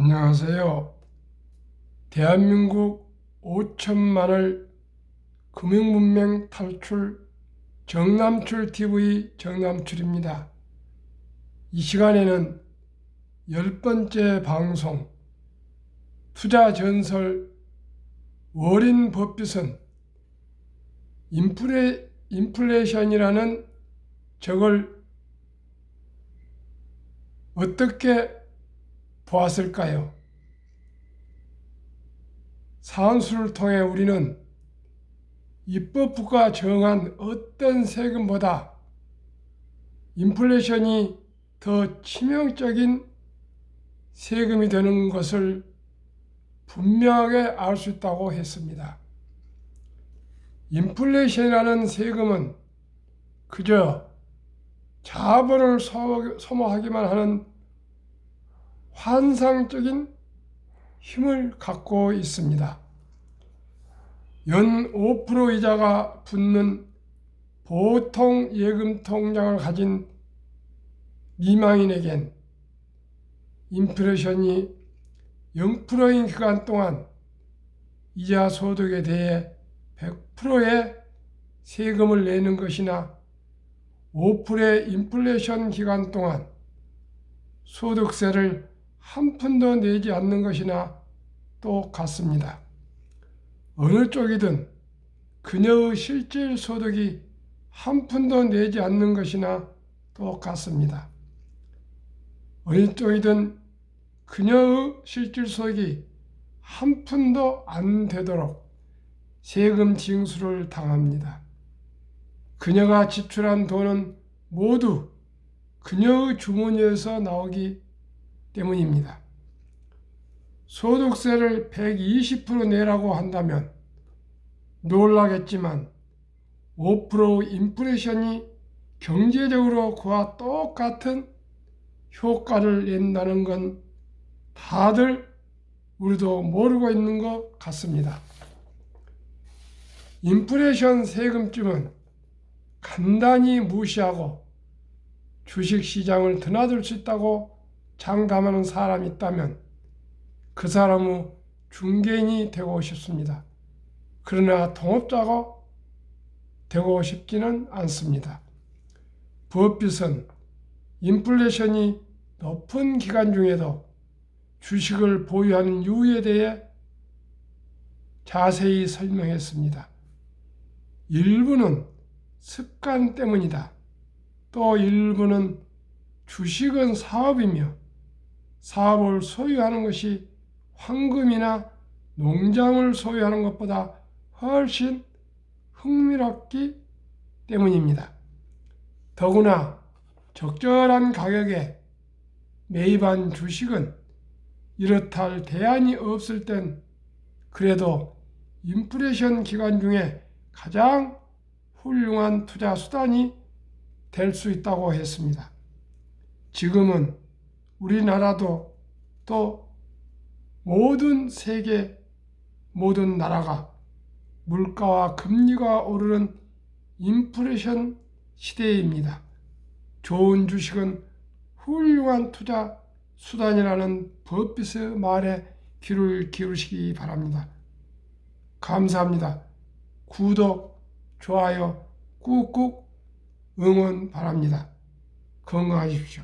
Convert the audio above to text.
안녕하세요. 대한민국 5천만을 금융문명 탈출 정남출 TV 정남출입니다. 이 시간에는 열 번째 방송 투자 전설 워린 버핏은 인플레, 인플레이션이라는 적을 어떻게 보았을까요? 사은수를 통해 우리는 입법부가 정한 어떤 세금보다 인플레이션이 더 치명적인 세금이 되는 것을 분명하게 알 수 있다고 했습니다. 인플레이션이라는 세금은 그저 자본을 소모하기만 하는 환상적인 힘을 갖고 있습니다. 연 5% 이자가 붙는 보통 예금 통장을 가진 미망인에겐 인플레이션이 0%인 기간 동안 이자 소득에 대해 100%의 세금을 내는 것이나 5%의 인플레이션 기간 동안 소득세를 한 푼도 내지 않는 것이나 똑같습니다. 어느 쪽이든 그녀의 실질 소득이 한 푼도 내지 않는 것이나 똑같습니다. 어느 쪽이든 그녀의 실질 소득이 한 푼도 안 되도록 세금 징수를 당합니다. 그녀가 지출한 돈은 모두 그녀의 주머니에서 나오기 때문입니다. 소득세를 120% 내라고 한다면 놀라겠지만 5% 인플레이션이 경제적으로 그와 똑같은 효과를 낸다는 건 다들 우리도 모르고 있는 것 같습니다. 인플레이션 세금쯤은 간단히 무시하고 주식 시장을 드나들 수 있다고 장담하는 사람이 있다면 그 사람은 중개인이 되고 싶습니다. 그러나 동업자가 되고 싶지는 않습니다. 버핏은 인플레이션이 높은 기간 중에도 주식을 보유하는 이유에 대해 자세히 설명했습니다. 일부는 습관 때문이다. 또 일부는 주식은 사업이며 사업을 소유하는 것이 황금이나 농장을 소유하는 것보다 훨씬 흥미롭기 때문입니다. 더구나 적절한 가격에 매입한 주식은 이렇다 할 대안이 없을 땐 그래도 인플레이션 기간 중에 가장 훌륭한 투자 수단이 될 수 있다고 했습니다. 지금은 우리나라도 또 모든 세계 모든 나라가 물가와 금리가 오르는 인플레이션 시대입니다. 좋은 주식은 훌륭한 투자 수단이라는 버핏의 말에 귀를 기울이시기 바랍니다. 감사합니다. 구독, 좋아요 꾹꾹 응원 바랍니다. 건강하십시오.